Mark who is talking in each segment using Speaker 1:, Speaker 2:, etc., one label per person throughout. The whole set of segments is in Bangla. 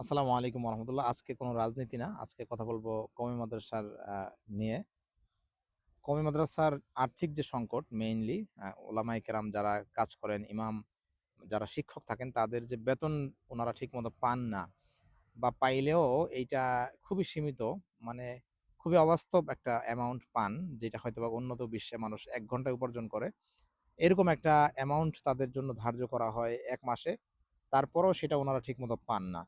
Speaker 1: আসসালামু আলাইকুম রহমতুল্লাহ আজকে কোনো রাজনীতি না, আজকে কথা বলব কমি মাদ্রাসার নিয়ে। কমি মাদ্রাসার আর্থিক যে সংকট মেইনলি ওলামাই কেরাম যারা কাজ করেন, ইমাম যারা শিক্ষক থাকেন, তাদের যে বেতন ওনারা ঠিক মতো পান না বা পাইলেও এইটা খুবই সীমিত মানে খুবই অবাস্তব একটা অ্যামাউন্ট পান, যেটা হয়তো বা উন্নত বিশ্বে মানুষ এক ঘন্টায় উপার্জন করে। এরকম একটা অ্যামাউন্ট তাদের জন্য ধার্য করা হয় এক মাসে, তারপরেও সেটা ওনারা ঠিকমতো পান না।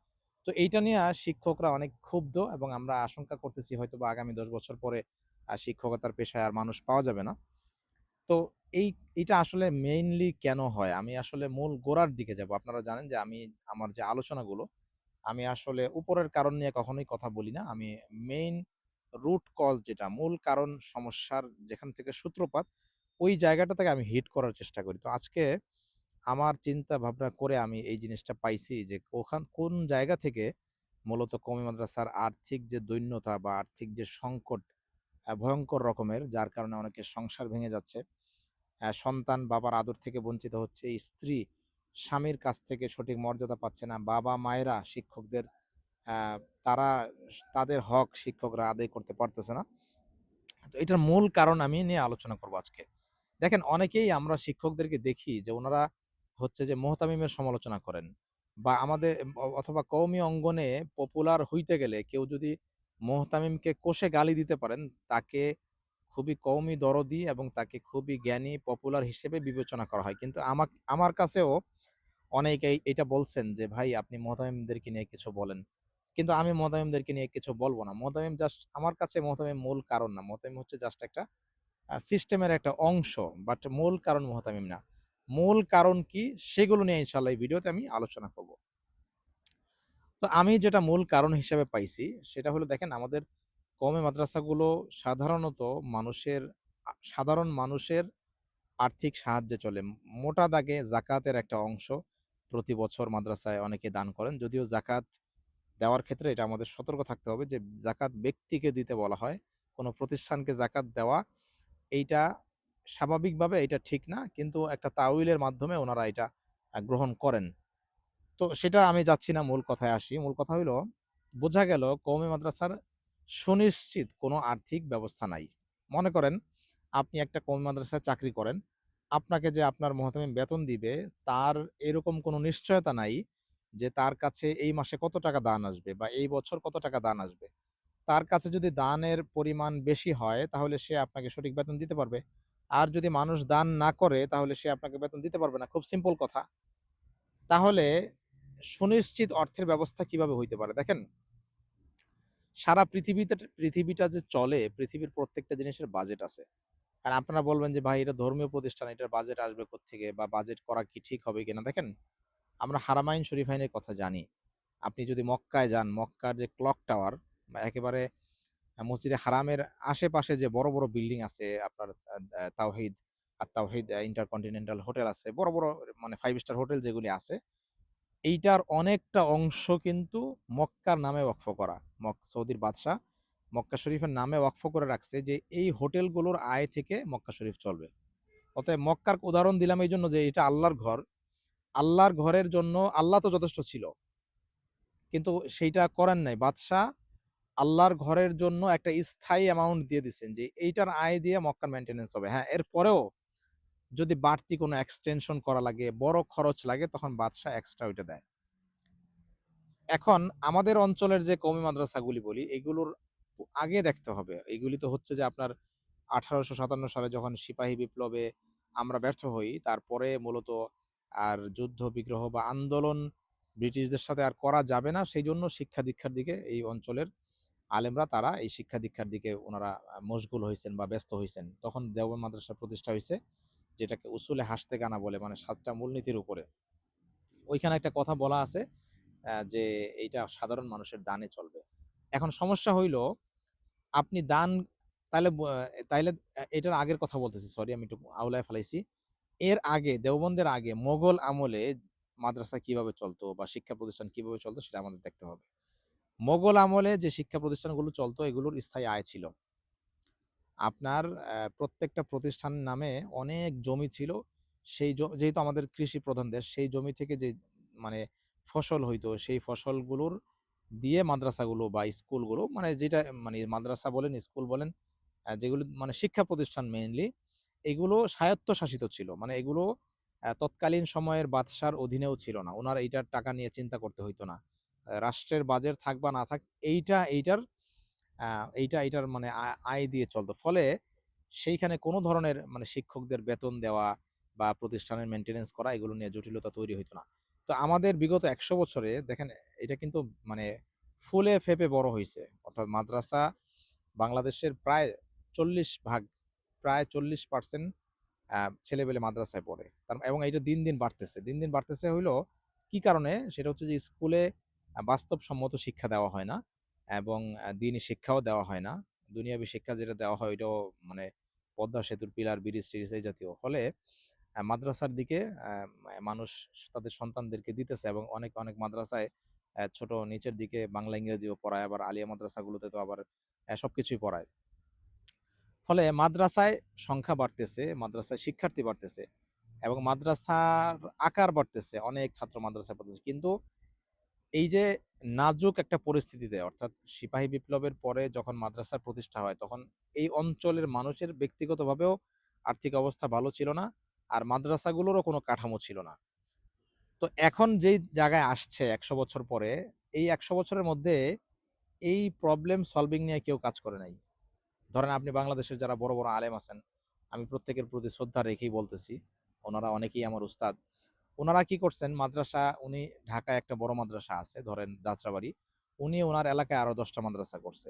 Speaker 1: তো এইটা নিয়ে শিক্ষকরা অনেক ক্ষুব্ধ এবং আমরা আশঙ্কা করতেছি হয়তো বা আগামী দশ বছর পরে শিক্ষকতার পেশায় আর মানুষ পাওয়া যাবে না। তো এই এটা আসলে মেইনলি কেন হয়? আমি আসলে মূল গোড়ার দিকে যাব। আপনারা জানেন যে আমি, আমার যে আলোচনাগুলো, আমি আসলে উপরের কারণ নিয়ে কখনোই কথা বলি না। আমি মেইন রুট কজ যেটা, মূল কারণ সমস্যার যেখান থেকে সূত্রপাত, ওই জায়গাটা থেকে আমি হিট করার চেষ্টা করি। তো আজকে আমার চিন্তা ভাবনা করে আমি এই জিনিসটা পাইছি যে, ওখান, কোন জায়গা থেকে মূলত কমি মাদ্রাসার আর্থিক যে দৈন্যতা বা আর্থিক যে সংকট ভয়ঙ্কর রকমের, যার কারণে অনেকে সংসার ভেঙে যাচ্ছে সন্তান বাবার আদর থেকে বঞ্চিত হচ্ছে স্ত্রী স্বামীর কাছ থেকে সঠিক মর্যাদা পাচ্ছে না, বাবা মায়েরা শিক্ষকদের তারা তাদের হক শিক্ষকরা আদায় করতে পারতেছে না। তো এটার মূল কারণ আমি নিয়ে আলোচনা করব আজকে। দেখেন, অনেকেই আমরা শিক্ষকদেরকে দেখি যে, ওনারা হচ্ছে যে মোহতামিমের সমালোচনা করেন। বা আমাদের অথবা কওমি অঙ্গনে পপুলার হইতে গেলে কেউ যদি মোহতামিমকে কোষে গালি দিতে পারেন, তাকে খুবই কওমি দরদি এবং তাকে খুবই জ্ঞানী পপুলার হিসেবে বিবেচনা করা হয়। কিন্তু আমার আমার কাছেও অনেকেই এটা বলছেন যে, ভাই, আপনি মোহতামিমদেরকে নিয়ে কিছু বলেন। কিন্তু আমি মোহতামিমদেরকে নিয়ে কিছু বলব না। মোহতামিম জাস্ট আমার কাছে মোহতামিম মূল কারণ না। মোহতামিম হচ্ছে জাস্ট একটা সিস্টেমের একটা অংশ বাট মূল কারণ মোহতামিম না। মূল কারণ কি সেগুলো নিয়ে ইনশাল্লাহ এই ভিডিওতে আমি আলোচনা করব। তো আমি যেটা মূল কারণ হিসেবে পাইছি সেটা হলো দেখেন আমাদের কওমি মাদ্রাসাগুলো সাধারণত মানুষের সাধারণ মানুষের আর্থিক সাহায্যে চলে। মোটা দাগে জাকাতের একটা অংশ প্রতি বছর মাদ্রাসায় অনেকে দান করেন। যদিও জাকাত দেওয়ার ক্ষেত্রে এটা আমাদের সতর্ক থাকতে হবে যে জাকাত ব্যক্তিকে দিতে বলা হয়। কোনো প্রতিষ্ঠানকে জাকাত দেওয়া, এইটা স্বাভাবিকভাবে এটা ঠিক না, কিন্তু একটা তাউইলের মাধ্যমে ওনারা এটা গ্রহণ করেন। তো সেটা আমি যাচ্ছি না, মূল কথায় আসি। মূল কথা হইল, বোঝা গেল কৌমি মাদ্রাসার সুনিশ্চিত কোনো আর্থিক ব্যবস্থা নাই। মনে করেন, আপনি একটা কৌমি মাদ্রাসায় চাকরি করেন, আপনাকে যে আপনার মহতামিম বেতন দিবে, তার এরকম কোনো নিশ্চয়তা নাই যে তার কাছে এই মাসে কত টাকা দান আসবে বা এই বছর কত টাকা দান আসবে। তার কাছে যদি দানের পরিমাণ বেশি হয়, তাহলে সে আপনাকে সঠিক বেতন দিতে পারবে। আর যদি মানুষ দান না করে, তাহলে সে আপনাকে বেতন দিতে পারবে না। খুব সিম্পল কথা। তাহলে সুনিশ্চিত অর্থের ব্যবস্থা কীভাবে হইতে পারে দেখেন? সারা পৃথিবীতে, পৃথিবীটা যে চলে, পৃথিবীর প্রত্যেকটা জিনিসের বাজেট আছে। আর আপনারা বলবেন যে, ভাই, এটা ধর্মীয় প্রতিষ্ঠান, এটার বাজেট আসবে থেকে বা বাজেট করা কি ঠিক হবে কিনা? দেখেন, আমরা হারামাইন শরীফাইনের কথা জানি। আপনি যদি মক্কায় যান, মক্কার যে ক্লক টাওয়ার বা একেবারে মসজিদে হারামের আশেপাশে যে বড় বড় বিল্ডিং আছে, আপনার তাওহিদ, আর তাওহিদ ইন্টারকন্টিনেন্টাল হোটেল আছে, বড় বড় মানে ফাইভ স্টার হোটেল যেগুলি আছে, এইটার অনেকটা অংশ কিন্তু মক্কার নামে ওয়াকফ করা। মক সৌদির বাদশাহ মক্কা শরীফের নামে ওয়াকফ করে রাখছে যে এই হোটেলগুলোর আয় থেকে মক্কা শরীফ চলবে। অতএব মক্কার উদাহরণ দিলাম এই জন্য যে এটা আল্লাহর ঘর। আল্লাহর ঘরের জন্য আল্লাহ তো যথেষ্ট ছিল। কিন্তু সেইটা করেন নাই। বাদশাহ আল্লাহর ঘরের জন্য একটা স্থায়ী অ্যামাউন্ট দিয়ে দিচ্ছেন যে, এইটার আয় দিয়ে মক্কার মেনটেনেন্স হবে। হ্যাঁ এরপরেও যদি বাড়তি কোনো এক্সটেনশন করা লাগে, বড় খরচ লাগে, তখন বাদশাহ এক্সট্রা ওইটা দেয়। এখন আমাদের অঞ্চলের যে কওমি মাদ্রাসাগুলি বলি, এগুলোর আগে দেখতে হবে। এগুলি তো হচ্ছে যে আপনার আঠারোশো সাতান্ন সালে যখন সিপাহী বিপ্লবে আমরা ব্যর্থ হই, তারপরে মূলত আর যুদ্ধ, বিগ্রহ বা আন্দোলন ব্রিটিশদের সাথে আর করা যাবে না। সেই জন্য শিক্ষা দীক্ষার দিকে এই অঞ্চলের আলেমরা তারা এই শিক্ষা দীক্ষার দিকে ওনারা মশগুল হয়েছেন বা ব্যস্ত হয়েছেন তখন দেওবন্দ মাদ্রাসা প্রতিষ্ঠা হয়েছে যেটাকে উসুলে হাসতে গানা বলে মানে সাতটা মূলনীতির উপরে। ওইখানে একটা কথা বলা আছে যে এইটা সাধারণ মানুষের দানে চলবে। এখন সমস্যা হইল, আপনি দান তাহলে তাইলে এটার আগের কথা বলতেছি সরি আমি একটু আউলায় ফেলাইছি। এর আগে, দেওবন্দের আগে মোগল আমলে মাদ্রাসা কীভাবে চলতো বা শিক্ষা প্রতিষ্ঠান কীভাবে চলতো সেটা আমাদের দেখতে হবে। মোগল আমলে যে শিক্ষা প্রতিষ্ঠানগুলো চলতো, এগুলোর স্থায়ী আয় ছিল। আপনার প্রত্যেকটা প্রতিষ্ঠান নামে অনেক জমি ছিল। সেই যেহেতু আমাদের কৃষি প্রধান দেশ, সেই জমি থেকে যে মানে ফসল হইতো, সেই ফসলগুলোর দিয়ে মাদ্রাসাগুলো বা স্কুলগুলো মানে যেটা মানে মাদ্রাসা বলেন, স্কুল বলেন যেগুলো মানে শিক্ষা প্রতিষ্ঠান মেইনলি এগুলো স্বায়ত্তশাসিত ছিল। মানে এগুলো তৎকালীন সময়ের বাদশার অধীনেও ছিল না। ওনার এইটার টাকা নিয়ে চিন্তা করতে হইতো না। রাষ্ট্রের বাজেট থাক বা না থাক, এইটা, এইটার এইটা, এইটার মানে আয় দিয়ে চলতো। ফলে সেইখানে কোনো ধরনের মানে শিক্ষকদের বেতন দেওয়া বা প্রতিষ্ঠানের মেনটেনেন্স করা, এগুলো নিয়ে জটিলতা তৈরি হইতো না। তো আমাদের বিগত একশো বছরে দেখেন, এটা কিন্তু মানে ফুলে ফেপে বড় হয়েছে অর্থাৎ মাদ্রাসা বাংলাদেশের প্রায় চল্লিশ ভাগ, প্রায় চল্লিশ পার্সেন্ট ছেলেবেলে মাদ্রাসায় পড়ে। তার, এবং এটা দিন দিন বাড়তেছে। দিন দিন বাড়তেছে হইল কি কারণে? সেটা হচ্ছে যে স্কুলে বাস্তবসম্মত শিক্ষা দেওয়া হয় না এবং দিনই শিক্ষাও দেওয়া হয় না। দুনিয়াবী শিক্ষা যেটা দেওয়া হয় ওইটাও মানে পদ্মা সেতুর পিলার ব্রিজ টিরিজ এই জাতীয়। ফলে মাদ্রাসার দিকে মানুষ তাদের সন্তানদেরকে দিতেছে এবং অনেক অনেক মাদ্রাসায় ছোট নিচের দিকে বাংলা ইংরেজিও পড়ায় আবার আলিয়া মাদ্রাসাগুলোতে তো আবার আহ, সবকিছুই পড়ায়। ফলে মাদ্রাসায় সংখ্যা বাড়তেছে মাদ্রাসায় শিক্ষার্থী বাড়তেছে এবং মাদ্রাসার আকার বাড়তেছে অনেক ছাত্র মাদ্রাসায় পড়তেছে। কিন্তু এই যে নাজুক একটা পরিস্থিতিতে অর্থাৎ সিপাহী বিপ্লবের পরে যখন মাদ্রাসার প্রতিষ্ঠা হয়, তখন এই অঞ্চলের মানুষের ব্যক্তিগতভাবেও আর্থিক অবস্থা ভালো ছিল না আর মাদ্রাসাগুলোরও কোনো কাঠামো ছিল না। তো এখন যেই জায়গায় আসছে একশো বছর পরে, এই একশো বছরের মধ্যে এই প্রবলেম সলভিং নিয়ে কেউ কাজ করে নাই। ধরেন আপনি বাংলাদেশের যারা বড় বড় আলেম আছেন, আমি প্রত্যেকের প্রতি শ্রদ্ধা রেখেই বলতেছি, ওনারা অনেকেই আমার উস্তাদ ওনারা কি করছেন? মাদ্রাসা, উনি ঢাকায় একটা বড় মাদ্রাসা আছে, ধরেন যাত্রাবাড়ি। উনি ওনার এলাকায় আরও দশটা মাদ্রাসা করছে।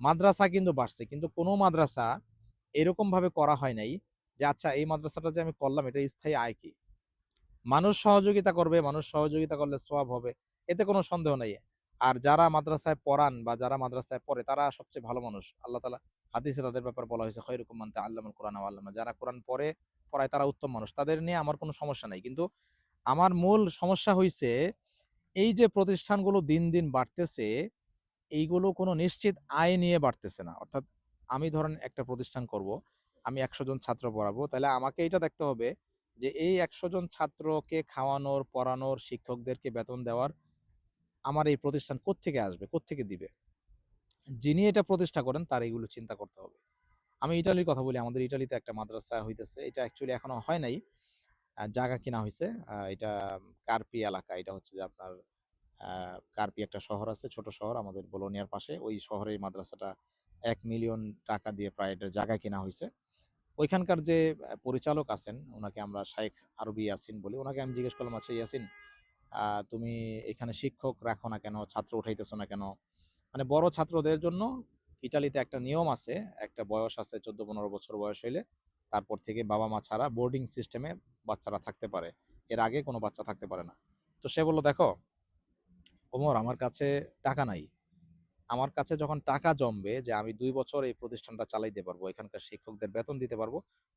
Speaker 1: মাদ্রাসা কিন্তু বাড়ছে, কিন্তু কোনো মাদ্রাসা এরকম ভাবে করা হয় নাই যে আচ্ছা এই মাদ্রাসাটা যে আমি করলাম, এটা স্থায়ী আয় কি? মানুষ সহযোগিতা করবে, মানুষ সহযোগিতা করলে সওয়াব হবে, এতে কোনো সন্দেহ নেই। আর যারা মাদ্রাসায় পড়ান বা যারা মাদ্রাসায় পড়ে, তারা সবচেয়ে ভালো মানুষ। আল্লাহ তালা হাদিসে তাদের ব্যাপার বলা হয়েছে, খৈরুকুম মানতে আল্লামুল কোরআন আল্লামা। যারা কোরআন পড়ে, পড়ায় তারা উত্তম মানুষ। তাদের নিয়ে আমার কোনো সমস্যা নাই। কিন্তু আমার মূল সমস্যা হয়েছে এই যে প্রতিষ্ঠানগুলো দিন দিন বাড়তেছে, এইগুলো কোনো নিশ্চিত আয় নিয়ে বাড়তেছে না। অর্থাৎ আমি ধরেন একটা প্রতিষ্ঠান করব, আমি একশো জন ছাত্র পড়াবো, তাহলে আমাকে এটা দেখতে হবে যে এই একশো জন ছাত্রকে খাওয়ানোর, পড়ানোর, শিক্ষকদেরকে বেতন দেওয়ার আমার এই প্রতিষ্ঠান কোত্থেকে আসবে, কোত্থেকে দিবে? যিনি এটা প্রতিষ্ঠা করেন, তার এইগুলো চিন্তা করতে হবে। আমি ইটালির কথা বলি, আমাদের ইটালিতে একটা মাদ্রাসা হইতেছে, এটা অ্যাকচুয়ালি এখনও হয় নাই। জায়গা কিনা হয়েছে এটা কার্পি এলাকা। এটা হচ্ছে যে আপনার কার্পি একটা শহর আছে, ছোট শহর আমাদের বোলোনিয়ার পাশে। ওই শহরে এই মাদ্রাসাটা এক মিলিয়ন টাকা দিয়ে প্রায় এটা জায়গা কেনা হয়েছে ওইখানকার যে পরিচালক আছেন ওনাকে আমরা শাইখ আরবি ইয়াসিন বলি। ওনাকে আমি জিজ্ঞেস করলাম আচ্ছা ইয়াসিন তুমি এখানে শিক্ষক রাখো না কেন? ছাত্র উঠাইতেছো না কেন? মানে বড় ছাত্রদের জন্য ইটালিতে একটা নিয়ম আছে, একটা বয়স আছে চোদ্দ পনেরো বছর বয়স হইলে। তারপর থেকে বাবা মা ছাড়া বোর্ডিং সিস্টেমে বাচ্চারা থাকতে পারে। এর আগে কোনো বাচ্চা থাকতে পারে না। তো সে বলল, দেখো, ওমর, আমার কাছে টাকা নাই। আমার কাছে যখন টাকা জমবে যে আমি দুই বছর এই প্রতিষ্ঠানটা চালাইতে পারব, এখানকার শিক্ষকদের বেতন দিতে পারব,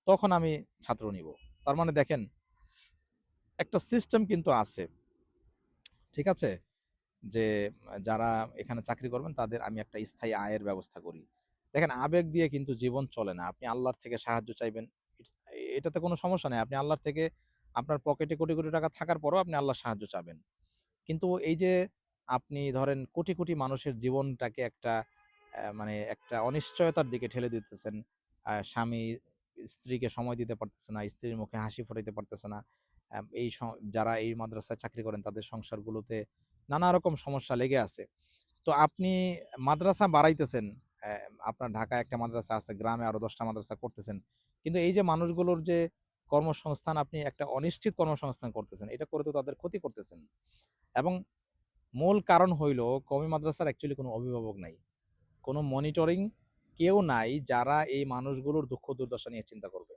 Speaker 1: তখন আমি ছাত্র নিব। তার মানে দেখেন, একটা সিস্টেম কিন্তু আছে, ঠিক আছে? যে যারা এখানে চাকরি করবেন, তাদের আমি একটা স্থায়ী আয়ের ব্যবস্থা করি। দেখেন, আবেগ দিয়ে কিন্তু জীবন চলে না। আপনি আল্লাহর থেকে সাহায্য চাইবেন এটাতে কোনো সমস্যা নেই। আপনি আল্লাহর থেকে আপনার পকেটে কোটি কোটি টাকা থাকার পরও আপনি আল্লাহর সাহায্য চাবেন। কিন্তু এই যে আপনি ধরেন কোটি কোটি মানুষের জীবনটাকে একটা মানে একটা অনিশ্চয়তার দিকে ঠেলে দিতেছেন স্বামী, স্ত্রীকে সময় দিতে পারতেছে না, স্ত্রীর মুখে হাসি ফোটাইতে পারতেছে না এই যারা এই মাদ্রাসায় চাকরি করেন তাদের সংসারগুলোতে নানা রকম সমস্যা লেগে আছে। তো আপনি মাদ্রাসা বাড়াইতেছেন আপনার ঢাকায় একটা মাদ্রাসা আছে, গ্রামে আরও দশটা মাদ্রাসা করতেছেন। কিন্তু এই যে মানুষগুলোর যে কর্মসংস্থান, আপনি একটা অনিশ্চিত কর্মসংস্থান করতেছেন, এটা করে তো তাদের ক্ষতি করতেছেন। এবং মূল কারণ হইল কমি মাদ্রাসার অ্যাকচুয়ালি কোনো অভিভাবক নাই। কোনো মনিটরিং কেউ নাই যারা এই মানুষগুলোর দুঃখ দুর্দশা নিয়ে চিন্তা করবে।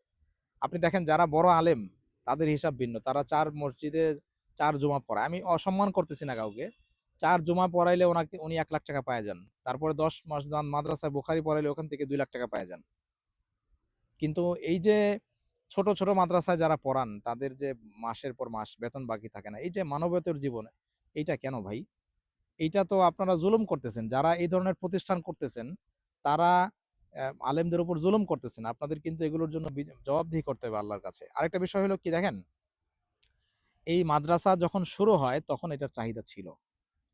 Speaker 1: আপনি দেখেন, যারা বড় আলেম, তাদের হিসাব ভিন্ন। তারা চার মসজিদে চার জমা পড়ায়। আমি অসম্মান করতেছি না কাউকে। চার জমা পড়াইলে ওনাকে, উনি এক লাখ টাকা পায় যান। তারপরে দশ মাস যান মাদ্রাসায় বোখারি পড়াইলে ওখান থেকে দুই লাখ টাকা পায় যান। কিন্তু এই যে ছোট ছোট মাদ্রাসায় যারা পড়ান, তাদের যে মাসের পর মাস বেতন বাকি থাকে না, এই যে মানবতার জীবনে, এইটা কেন ভাই? এইটা তো আপনারা জুলুম করতেছেন। যারা এই ধরনের প্রতিষ্ঠান করতেছেন, তারা আলেমদের উপর জুলুম করতেছেন। আপনাদের কিন্তু এগুলোর জন্য জবাবদিহি করতে হবে আল্লাহর কাছে। আরেকটা বিষয় হলো কি দেখেন? এই মাদ্রাসা যখন শুরু হয়, তখন এটার চাহিদা ছিল।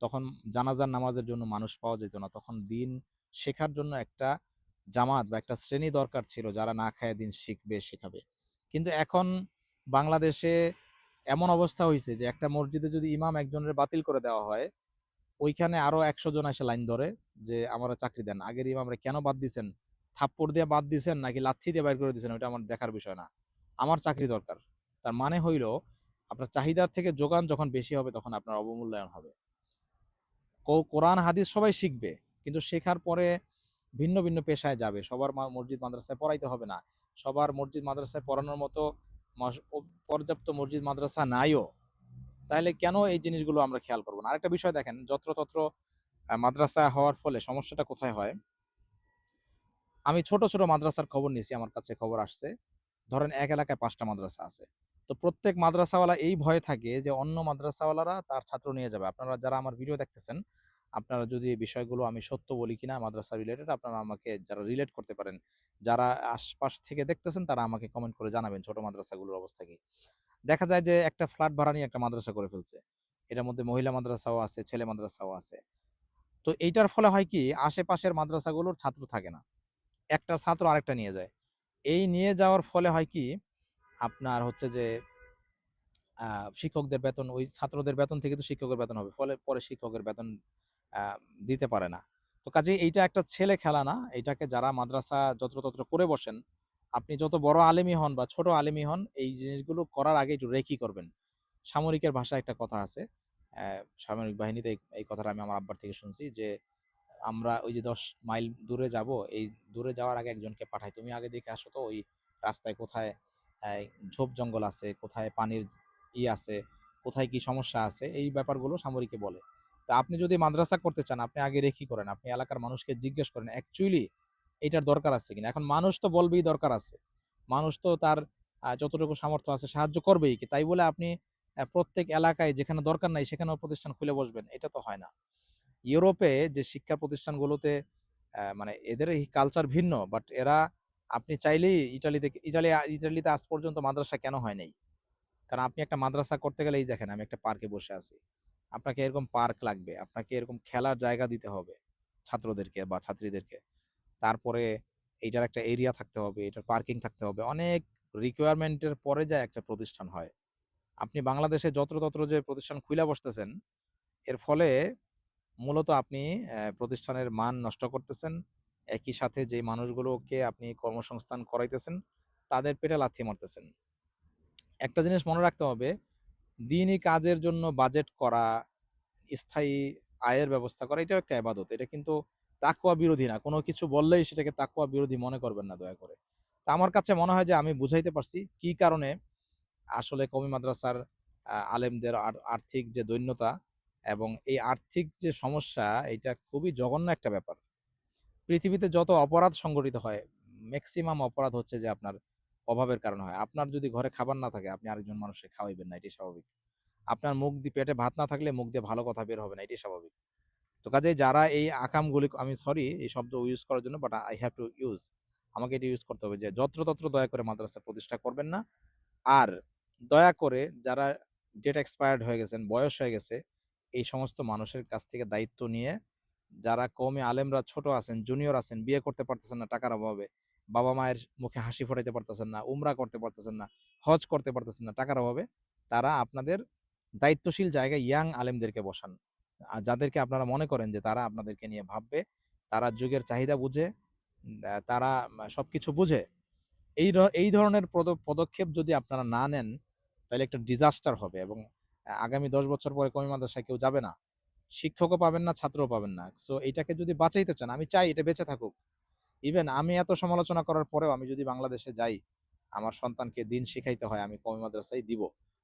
Speaker 1: তখন জানাজার নামাজের জন্য মানুষ পাওয়া যেত না। তখন দিন শেখার জন্য একটা জামাত বা একটা শ্রেণি দরকার ছিল যারা না খায় দিন শিখবে, শেখাবে। কিন্তু এখন বাংলাদেশে এমন অবস্থা হয়েছে যে একটা মসজিদে যদি ইমাম একজনের বাতিল করে দেওয়া হয়, ওইখানে আরও একশো জন এসে লাইন ধরে যে আমরা চাকরি দেন। আগের ইমামরা কেন বাদ দিছেন? থাপ্পড় দিয়ে বাদ দিছেন নাকি লাথি দিয়ে বাইর করে দিছেন? ওইটা আমার দেখার বিষয় না। আমার চাকরি দরকার। তার মানে হইল, আপনার চাহিদার থেকে যোগান যখন বেশি হবে তখন আপনার অবমূল্যায়ন হবে। কোরআন, হাদিস সবাই শিখবে, কিন্তু শেখার পরে ভিন্ন ভিন্ন পেশায় যাবে। সবার মসজিদ, মাদ্রাসায় পড়াইতে হবে না। সবার মসজিদ, মাদ্রাসায় পড়ানোর মতো পর্যাপ্ত মসজিদ, মাদ্রাসা নাইও। তাহলে কেন এই জিনিসগুলো আমরা খেয়াল করব না? আরেকটা বিষয় দেখেন, যত্রতত্র মাদ্রাসা হওয়ার ফলে সমস্যাটা কোথায় হয়? আমি ছোট ছোট মাদ্রাসার খবর নিয়েছি, আমার কাছে খবর আসছে। ধরেন এক এলাকায় পাঁচটা মাদ্রাসা আছে। তো প্রত্যেক মাদ্রাসাওয়ালা এই ভয়ে থাকে যে, অন্য মাদ্রাসাওয়ালারা তার ছাত্র নিয়ে যাবে। আপনারা যারা আমার ভিডিও দেখতেছেন, আপনারা যদি এই বিষয়গুলো আমি সত্য বলি কিনা, মাদ্রাসা রিলেটেড আপনারা আমাকে যারা রিলেট করতে পারেন, যারা আশপাশ থেকে দেখতেছেন, তারা আমাকে কমেন্ট করে জানাবেন ছোট মাদ্রাসাগুলোর অবস্থা কি। দেখা যায় যে, একটা ফ্ল্যাট ভাড়া নিয়ে একটা মাদ্রাসা করে ফেলছে। এটার মধ্যে মহিলা মাদ্রাসাও আছে, ছেলে মাদ্রাসাও আছে। তো এইটার ফলে হয় কি, আশেপাশের মাদ্রাসাগুলোর ছাত্র থাকে না। একটা ছাত্র আরেকটা নিয়ে যায়। এই নিয়ে যাওয়ার ফলে হয় কি আপনার হচ্ছে যে শিক্ষকদের বেতন, ওই ছাত্রদের বেতন থেকে তো শিক্ষকের বেতন হবে, ফলে পরে শিক্ষকের বেতন দিতে পারে না। তো কাজেই এইটা একটা ছেলে খেলা না এটাকে যারা মাদ্রাসা যত্রতত্র করে বসেন, আপনি যত বড় আলেমি হন বা ছোট আলেমি হন, এই জিনিসগুলো করার আগে একটু রেকি করবেন। সামরিকের ভাষায় একটা কথা আছে সামরিক বাহিনীতে এই- কথাটা আমি আমার আব্বার থেকে শুনছি যে, আমরা ওই যে দশ মাইল দূরে যাব, এই দূরে যাওয়ার আগে একজনকে পাঠাই, তুমি আগে দেখে আসো তো ওই রাস্তায় কোথায় ঝোপ জঙ্গল আছে, কোথায় পানির ই আছে, কোথায় কি সমস্যা আছে, এই ব্যাপারগুলো সামরিকে বলে। তা আপনি যদি মাদ্রাসা করতে চান, আপনি আগে রেখি করেন, আপনি এলাকার মানুষকে জিজ্ঞেস করেন অ্যাকচুয়ালি এটার দরকার আছে কিনা? এখন মানুষ তো বলবেই দরকার আছে। মানুষ তো তার যতটুকু সামর্থ্য আছে, সাহায্য করবেই কি? তাই বলে আপনি প্রত্যেক এলাকায় যেখানে দরকার নাই সেখানেও প্রতিষ্ঠান খুলে বসবেন, এটা তো হয় না। ইউরোপে যে শিক্ষা প্রতিষ্ঠানগুলোতে মানে এদের কালচার ভিন্ন বাট এরা আপনি চাইলেই ইটালিতে, ইটালি, ইটালিতে আজ পর্যন্ত মাদ্রাসা কেন হয় নাই? কারণ আপনি একটা মাদ্রাসা করতে গেলে, এই দেখেন আমি একটা পার্কে বসে আছি। আপনাকে এরকম পার্ক লাগবে, আপনাকে এরকম খেলার জায়গা দিতে হবে ছাত্রদেরকে বা ছাত্রীদেরকে। তারপরে এইটার একটা এরিয়া থাকতে হবে, এটার পার্কিং থাকতে হবে। অনেক রিকোয়ারমেন্টের পরে যায় একটা প্রতিষ্ঠান হয়। আপনি বাংলাদেশে যত্রতত্র যে প্রতিষ্ঠান খুলে বসতেছেন, এর ফলে মূলত আপনি প্রতিষ্ঠানের মান নষ্ট করতেছেন। একই সাথে যে মানুষগুলোকে আপনি কর্মসংস্থান করাইতেছেন, তাদের পেটে লাথি মারতেছেন। একটা জিনিস মনে রাখতে হবে, দিনই কাজের জন্য বাজেট করা, স্থায়ী আয়ের ব্যবস্থা করা, এটাও একটা আবাদত। এটা কিন্তু তাকুয়া বিরোধী না। কোনো কিছু বললেই সেটাকে তাকুয়া বিরোধী মনে করবেন না দয়া করে। তা আমার কাছে মনে হয় যে আমি বুঝাইতে পারছি কি কারণে আসলে কমি মাদ্রাসার আলেমদের আর্থিক যে দৈন্যতা এবং এই আর্থিক যে সমস্যা, এটা খুবই জঘন্য একটা ব্যাপার। পৃথিবীতে যত অপরাধ সংগঠিত হয় ম্যাক্সিমাম অপরাধ হচ্ছে যে আপনার অভাবের কারণে হয়। আপনার যদি ঘরে খাবার না থাকে, আপনি আরেকজন মানুষকে খাওয়াইবেন না এটি স্বাভাবিক। আপনার মুখ দিয়ে পেটে ভাত না থাকলে মুখ দিয়ে ভালো কথা বের হবে না এটি স্বাভাবিক। তো কাজে যারা এই আকামগুলি, আমি সরি এই শব্দ ইউজ করার জন্য but I have to use আমাকে এটা ইউজ করতে হবে যে যত্রতত্র দয়া করে মাদ্রাসা প্রতিষ্ঠা করবেন না। আর দয়া করে যারা ডেট এক্সপায়ার্ড হয়ে গেছেন, বয়স হয়ে গেছে, এই সমস্ত মানুষের কাছ থেকে দায়িত্ব নিয়ে যারা কমে আলেমরা ছোট আছেন জুনিয়র আছেন বিয়ে করতে পারতেছেন না টাকার অভাবে বাবা মায়ের মুখে হাসি ফোটাইতে পারতেছেন না উমরা করতে পারতেছেন না হজ করতে পারতেছেন না টাকার অভাবে তারা আপনাদের দায়িত্বশীল জায়গায় ইয়াং আলেমদেরকে বসান। যাদেরকে আপনারা মনে করেন যে তারা আপনাদেরকে নিয়ে ভাববে তারা যুগের চাহিদা বুঝে তারা উম, সবকিছু বুঝে এই এই ধরনের পদ- পদক্ষেপ যদি আপনারা না নেন তাহলে একটা ডিজাস্টার হবে এবং আগামী দশ বছর পরে কমি মাদ্রাসায় কেউ যাবে না। শিক্ষকও পাবেন না, ছাত্রও পাবেন না। সো এটাকে যদি বাঁচাইতে চান, আমি চাই এটা বেঁচে থাকুক। ইভেন আমি এত সমালোচনা করার পরেও আমি যদি বাংলাদেশে যাই, আমার সন্তানকে দিন শিখাইতে হয়, আমি কমি মাদ্রাসায় দিব।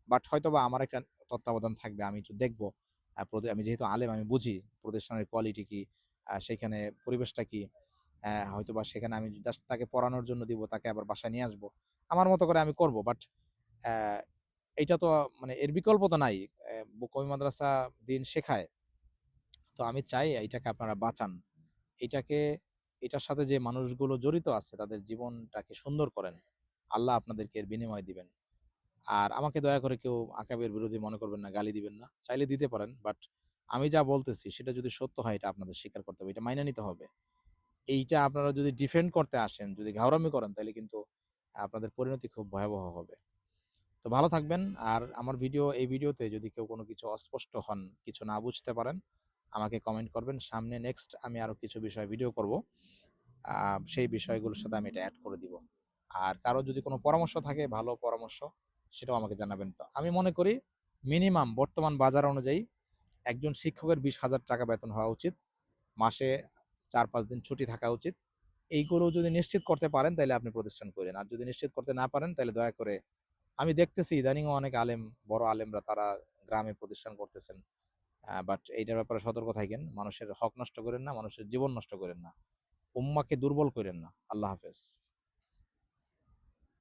Speaker 1: বাট হয়তো বা আমার একটা তত্ত্বাবধান থাকবে, আমি একটু দেখব আমি যেহেতু আলেম, আমি বুঝি প্রতিষ্ঠানের কোয়ালিটি কি সেখানে পরিবেশটা কি হয়তো বা সেখানে আমি জাস্ট তাকে পড়ানোর জন্য দিব, তাকে আবার বাসায় নিয়ে আসব। আমার মতো করে আমি করব বাট এইটা তো মানে এর বিকল্প তো নাই। কমি মাদ্রাসা দিন শেখায় তো আমি চাই এটাকে আপনারা বাঁচান। এটাকে, এটার সাথে যে মানুষগুলো জড়িত আছে, তাদের জীবনটাকে সুন্দর করেন। আল্লাহ আপনাদেরকে এর বিনিময় দিবেন। আর আমাকে দয়া করে কেউ আকাবের বিরোধী মনে করবেন না, গালি দিবেন না। চাইলে দিতে পারেন, বাট আমি যা বলতেছি, সেটা যদি সত্য হয়, এটা আপনাদের স্বীকার করতে হবে, এটা মাইনে নিতে হবে। এইটা আপনারা যদি ডিফেন্ড করতে আসেন, যদি ঘাওরামি করেন, তাহলে কিন্তু আপনাদের পরিণতি খুব ভয়াবহ হবে। তো ভালো থাকবেন, আর আমার ভিডিও, এই ভিডিওতে যদি কেউ কোনো কিছু অস্পষ্ট হন, কিছু না বুঝতে পারেন আমাকে কমেন্ট করবেন। সামনে নেক্সট আমি আরও কিছু বিষয় ভিডিও করব। সেই বিষয়গুলোর সাথে আমি এটা অ্যাড করে দিব। আর কারও যদি কোনো পরামর্শ থাকে, ভালো পরামর্শ, সেটাও আমাকে জানাবেন। তো আমি মনে করি মিনিমাম বর্তমান বাজার অনুযায়ী একজন শিক্ষকের বিশ হাজার টাকা বেতন হওয়া উচিত। মাসে চার পাঁচ দিন ছুটি থাকা উচিত। এইগুলো যদি নিশ্চিত করতে পারেন, তাহলে আপনি প্রতিষ্ঠান করেন। আর যদি নিশ্চিত করতে না পারেন, তাহলে দয়া করে, আমি দেখতেছি ইদানিং অনেক আলেম, বড় আলেমরা তারা গ্রামে প্রতিষ্ঠান করতেছেন। বাট এইটার ব্যাপারে সতর্ক থাকেন। মানুষের হক নষ্ট করেন না, মানুষের জীবন নষ্ট করেন না। উম্মাকে দুর্বল করেন না। আল্লাহ হাফেজ।